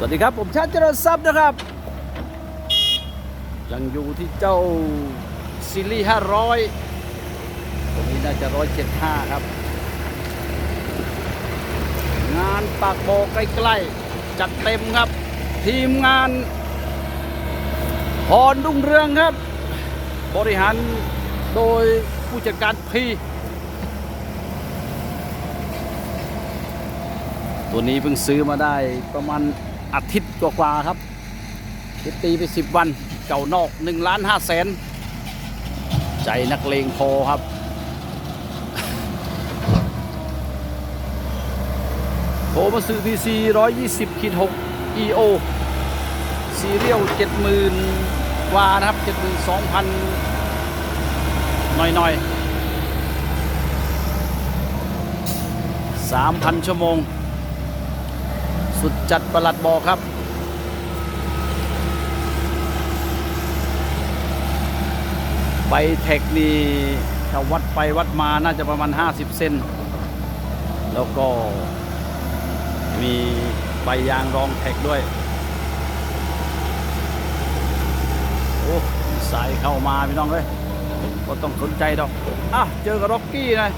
สวัสดีครับ ผมชาติเจริญทรัพย์นะครับ ยังอยู่ที่เจ้าซีรีส์500ตัวนี้น่าจะ 175 ครับ งานปากโบใกล้ๆ จัดเต็มครับ ทีมงานพรรุ่งเรืองครับ บริหารโดยผู้จัดการพีตัวนี้เพิ่งซื้อมาได้ประมาณ อาทิตย์กว่าๆครับคิดตีไป 10 วัน เก่านอก1ล้าน5แสนใจนักเลงพอครับ โทมาซื้อ PC 120คิด6 EO ซีเรียล70,000กว่านะครับ72,000หน่อยๆ3,000ชั่วโมง สุดจัดประหลัดบอกครับใบเทคนี่ถ้าวัดไปวัดมาน่าจะประมาณ 50 เซนแล้วก็มีใบยางรองแท็กด้วย โอ้สายเข้ามาพี่น้องเลยก็ต้องสนใจดอกอะเจอกับร็อกกี้นะ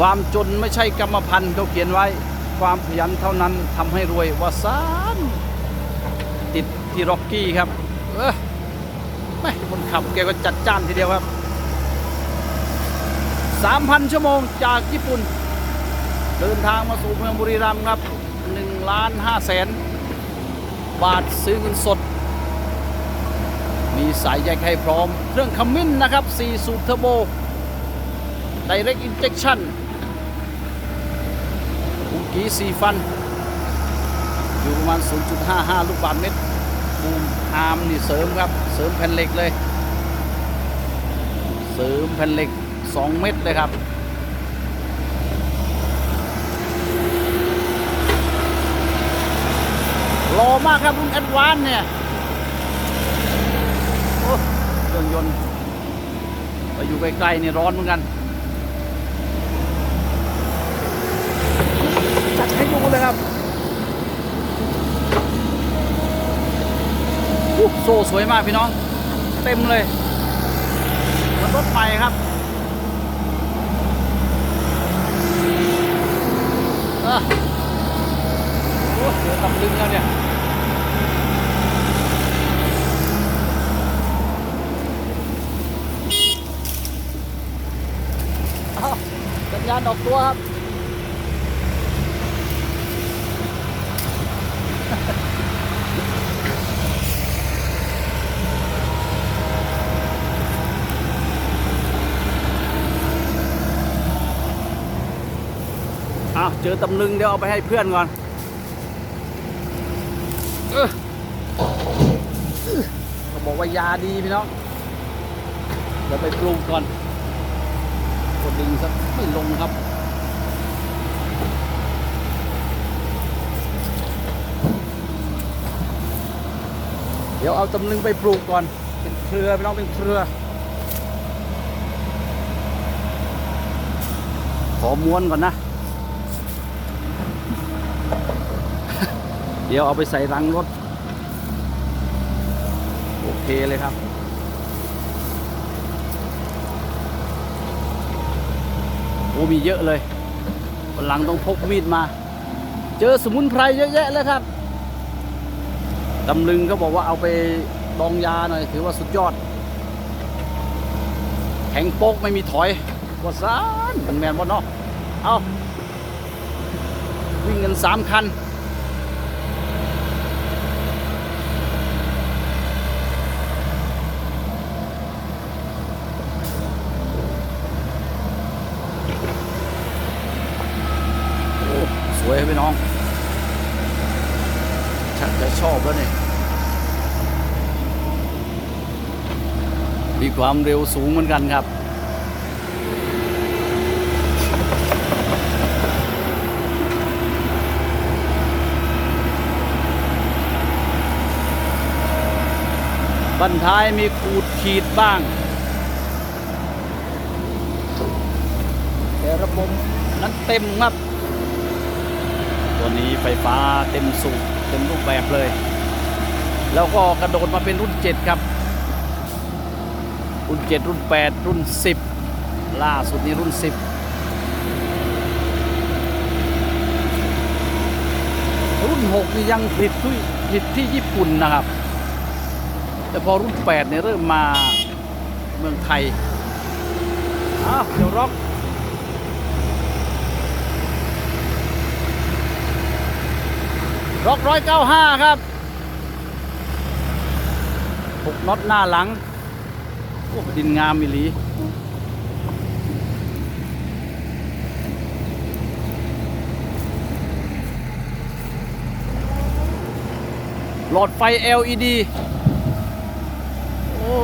ความจนไม่ใช่กรรมพันธุ์เขาเขียนไว้ ความขยันเท่านั้นทำให้รวยวาซานติดที่ร็อกกี้ครับ เออไม่คนขับแกก็จัดจ้านทีเดียวครับ 3,000 ชั่วโมงจากญี่ปุ่น เดินทางมาสู่เมืองบุรีรัมย์ครับ1ล้าน5แสนบาทซื้อเงินสด มีสายแยกให้พร้อม เครื่องขมิ้นนะครับ 4 สูบเทอร์โบ Direct Injection อุกีสีฟัน อยู่ประมาณ 0.55 ลูกบาศก์เมตรบูมอาร์มนี่เสริมครับ เสริมแผ่นเหล็กเลย เสริมแผ่นเหล็ก 2 เม็ดเลยครับรอมากครับรุ่นแอดวานเนี่ยโอ้เครื่องยนต์ไปอยู่ใกล้ๆนี่ร้อนเหมือนกัน ดูเลยครับโซ่สวยมากพี่น้อง เต็มเลยมันรถใหม่ครับโอ้เดี๋ยวตำลึงแล้วเนี่ยสัญญาณออกตัวครับ เจอตำลึงเดี๋ยวเอาไปให้เพื่อนก่อนเออเขาบอกว่ายาดีพี่น้องเดี๋ยวไปปรุงก่อนกดดึงสักไม่ลงครับเดี๋ยวเอาตำลึงไปปลูกก่อน เป็นเครือพี่น้องเป็นเครือ ขอม้วนก่อนนะ เดี๋ยวเอาไปใส่รังรถ โอเคเลยครับ โอ้มีเยอะเลยวันหลังต้องพกมีดมา เจอสมุนไพรเยอะแยะเลยครับตำลึงก็บอกว่าเอาไปดองยาหน่อย ถือว่าสุดยอด แข็งโป๊กไม่มีถอยว่าซานมันแมนบ่เนาะเอาวิ่งกันสามคัน โอ้สวยครับพี่ น้องชักจะชอบแล้วเนี่ยมีความเร็วสูงเหมือนกันครับ บันท้ายมีขูดขีดบ้าง แต่ระบบนั้นเต็มครับ ตัวนี้ไฟฟ้าเต็มสูบเต็มรูปแบบเลย แล้วก็กระโดดมาเป็นรุ่น 7 ครับ รุ่น 7 รุ่น 8 รุ่น 10 ล่าสุดนี้รุ่น 10 รุ่น 6 นี่ยังผลิตที่ผลิตที่ญี่ปุ่นนะครับ แต่พอรุ่น 8 เนี่ยเริ่มมาเมืองไทยอ้าวเดี๋ยวร็อก ร็อกร้อยเก้าห้าครับหกน็อตหน้าหลัง โอ้ดินงามมิลีหลอดไฟ LED โอ้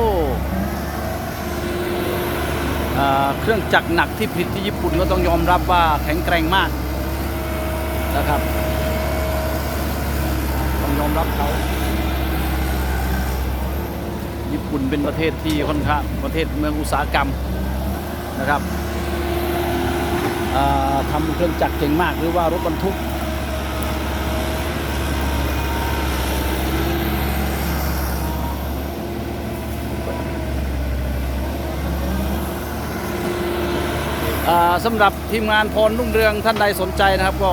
เครื่องจักรหนักที่ผลิตที่ญี่ปุ่นก็ต้องยอมรับว่าแข็งแกร่งมากนะครับ ยอมรับเขาญี่ปุ่นเป็นประเทศที่ค่อนข้างประเทศเมืองอุตสาหกรรมนะครับทำเครื่องจักรเก่งมากหรือว่ารถบรรทุกสำหรับทีมงานพรรุ่งเรืองท่านใดสนใจนะครับ ก็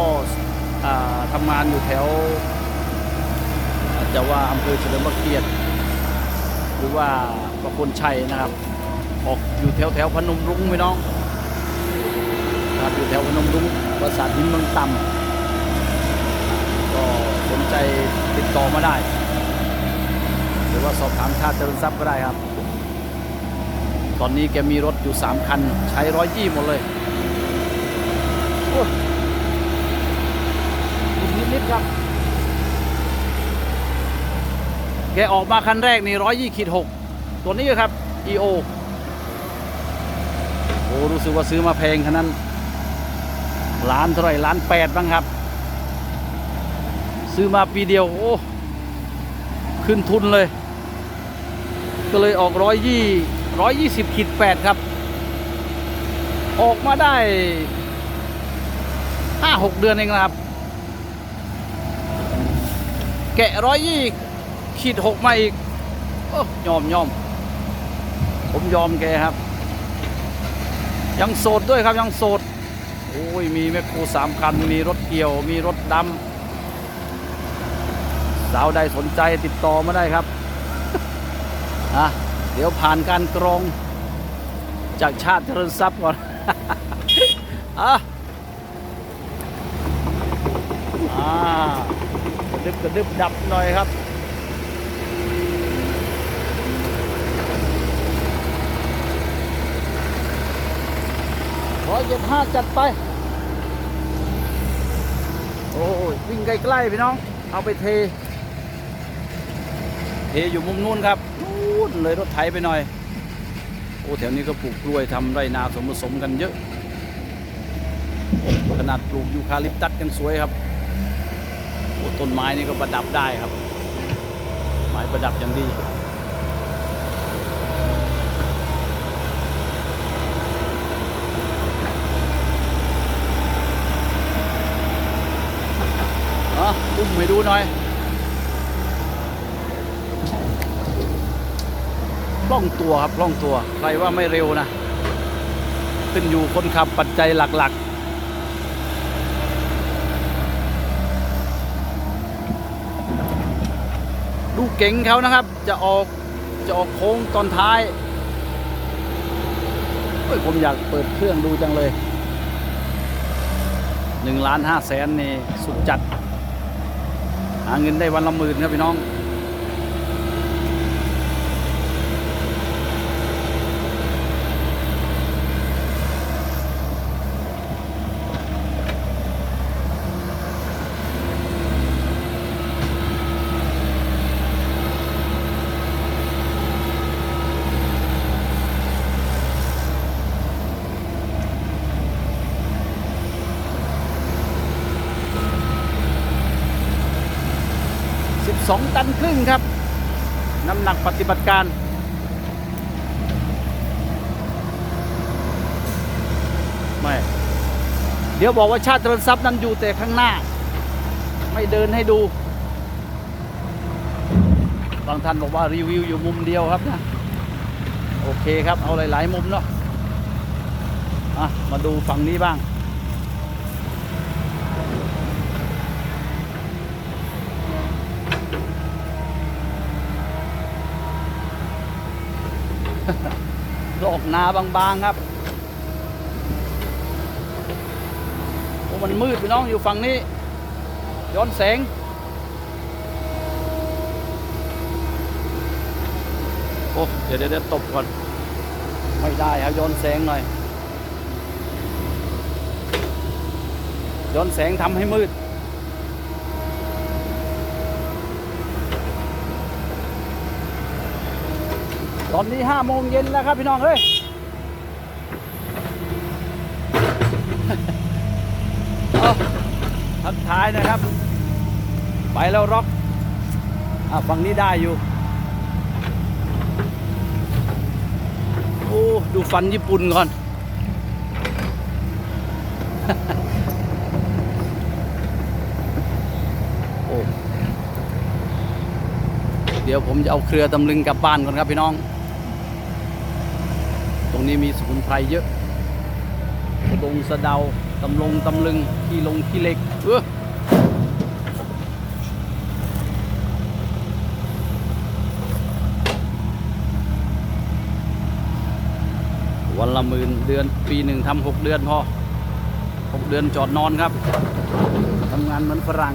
ทำงานอยู่แถว จะว่าอำเภอเฉลิมพระเกียรติหรือว่าประพลชัยนะครับ ออกอยู่แถวแถวพนมรุ้งไหมน้องครับอยู่แถวพนมรุ้งปราสาทหินเมืองต่ำก็สนใจติดต่อมาได้ หรือว่าสอบถามชาติเจริญทรัพย์ก็ได้ครับ ตอนนี้แกมีรถอยู่ 3 คัน ใช้ร้อยยี่หมดเลยนิดๆครับ แกออกมาคันแรกนี่ร้อยยี่ขีดหกตัวนี้ครับ EO โอ้รู้สึกว่าซื้อมาแพงขนาดนั้นล้านเท่าไหร่ล้านแปดบ้างครับ ซื้อมาปีเดียวโอ้ขึ้นทุนเลย ก็เลยออกร้อยยี่ร้อยยี่สิบขีดแปดครับ ออกมาได้ห้าหกเดือนเองนะครับ แกะร้อยยี่ ขีดหกมาอีกอยอมยอม ผมยอมแกครับ ยังโสดด้วยครับยังโสด โอ้ย มีแมคโครสามคัน มีรถเกี่ยว มีรถดำสาวใดสนใจติดต่อมาได้ครับอะเดี๋ยวผ่านการกรอง จากชาติเจริญทรัพย์ก่อนอะอ่ากระดึบกระดึบดับหน่อยครับ ร้อยเจ็ดห้าจัดไป โอ้ยวิ่งใกล้ๆพี่น้อง เอาไปเท เทอยู่มุมนู้นครับนู้นเลยรถไถไปหน่อย โอ้แถวนี้ก็ปลูกกล้วยทำไรนาสมผสมกันเยอะ ขนาดปลูกยูคาลิปตัสกันสวยครับ โอ้ต้นไม้นี่ก็ประดับได้ครับ ไม้ประดับอย่างดี อุ้มให้ดูหน่อยล่องตัวครับล่องตัว ใครว่าไม่เร็วนะขึ้นอยู่คนขับปัจจัยหลักๆดูเก๋งเขานะครับ จะออกจะออกโค้งตอนท้ายเฮ้ยผมอยากเปิดเครื่องดูจังเลยหนึ่งล้านห้าแสนนี่สุดจัด หาเงินได้วันละหมื่นครับพี่น้อง 12 ตันครึ่งครับ น้ำหนักปฏิบัติการไม่เดี๋ยวบอกว่าชาติเจริญทรัพย์นั้นอยู่แต่ข้างหน้า ไม่เดินให้ดู บางท่านบอกว่ารีวิวอยู่มุมเดียวครับนะโอเคครับ เอาหลาย ๆ มุมเนาะอะมาดูฝั่งนี้บ้าง ดอกนาบางๆครับโอ้มันมืดพี่น้องอยู่ฝั่งนี้ ย้อนแสง โอ้เดี๋ยวเดี๋ยวเดี๋ยวตบก่อน ไม่ได้ครับย้อนแสงหน่อย ย้อนแสงทำให้มืด ตอนนี้ห้าโมงเย็นแล้วครับพี่น้องเฮ้ยทักทายนะครับ ไปแล้วร็อกอะฝั่งนี้ได้อยู่โอ้ดูฟันญี่ปุ่นก่อนโอ้เดี๋ยวผมจะเอาเครือตำลึงกลับบ้านก่อนครับพี่น้อง ตรงนี้มีสมุนไพรเยอะกระดงสะเดาตำลงตำลึงขี้ลงขี้เล็กเออวันละหมื่นเดือนปีหนึ่งทำหกเดือนพอหกเดือนจอดนอนครับทำงานเหมือนฝรั่ง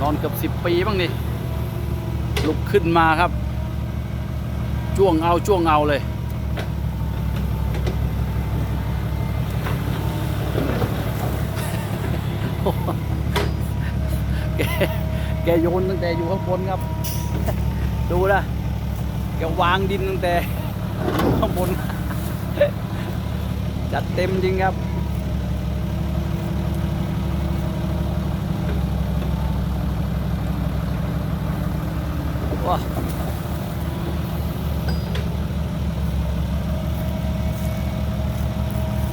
นอนเกือบสิบปีบ้างนี่ลุกขึ้นมาครับ จ้วงเอาจ้วงเอาเลย แกแกโยนตั้งแต่อยู่ข้างบนครับ ดูนะแกวางดินตั้งแต่อยู่ข้างบน จัดเต็มจริงครับ ว้า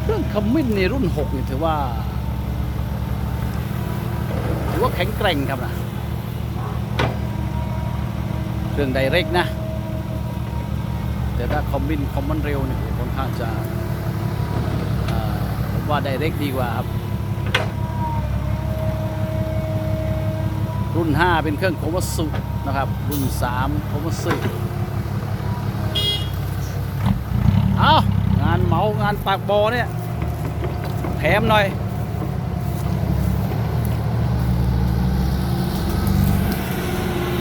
เครื่องขมิ้นในรุ่น6นี่ถือว่า ถือว่าแข็งแกร่งครับนะเครื่องไดเรกนะ แต่ถ้าคอมบินคอมมอนเร็วเนี่ยค่อนข้างจะผมว่าไดเรกดีกว่าครับ รุ่น 5 เป็นเครื่องโคมัสึนะครับ รุ่น 3 โคมัสึเอางานเมางานปากบอเนี่ยแถมหน่อย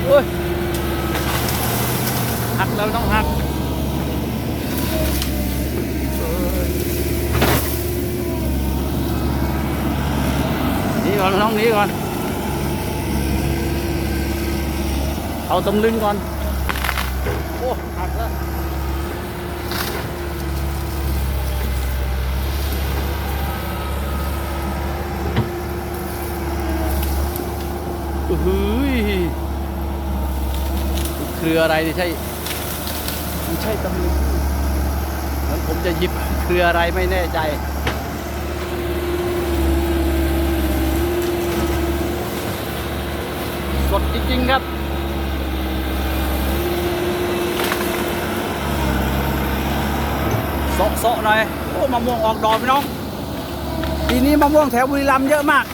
โอ้ยหักแล้วต้องหักนี่ก่อนน้องนี้ก่อน เอาตำลึงก่อน โอ้หักแล้วโอ้ยเครืออะไรนี่ใช่มันใช่ตำลึงเหมือนผมจะหยิบเครืออะไรไม่แน่ใจสดจริง ๆ ครับ โซะๆหน่อยโอ้มะม่วงออกดอกพี่น้องปีนี้มะม่วงแถวบุรีรัมย์เยอะมาก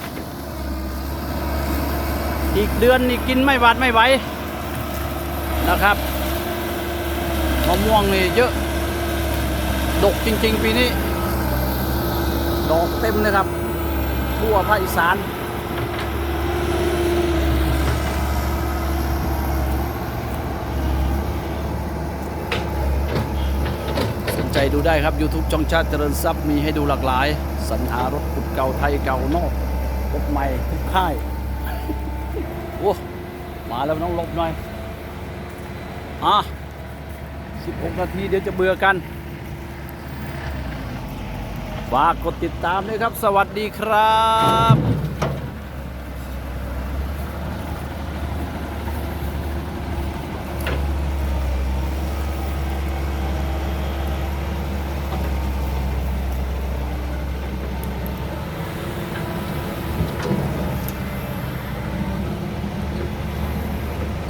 อีกเดือนนี่กินไม่หวาดไม่ไหวนะครับมะม่วงนี่เยอะ ดกจริง ๆ ปีนี้ ดอกเต็มเลยครับทั่วภาคอีสาน ใจดูได้ครับ YouTube ช่องชาติเจริญทรัพย์มีให้ดูหลากหลายสรรหารถขุดเก่าไทยเก่านอกรถใหม่ทุกค่ายโอ้มาแล้วน้องลบหน่อยอะ16 นาทีเดี๋ยวจะเบื่อกันฝากกดติดตามด้วยครับ สวัสดีครับ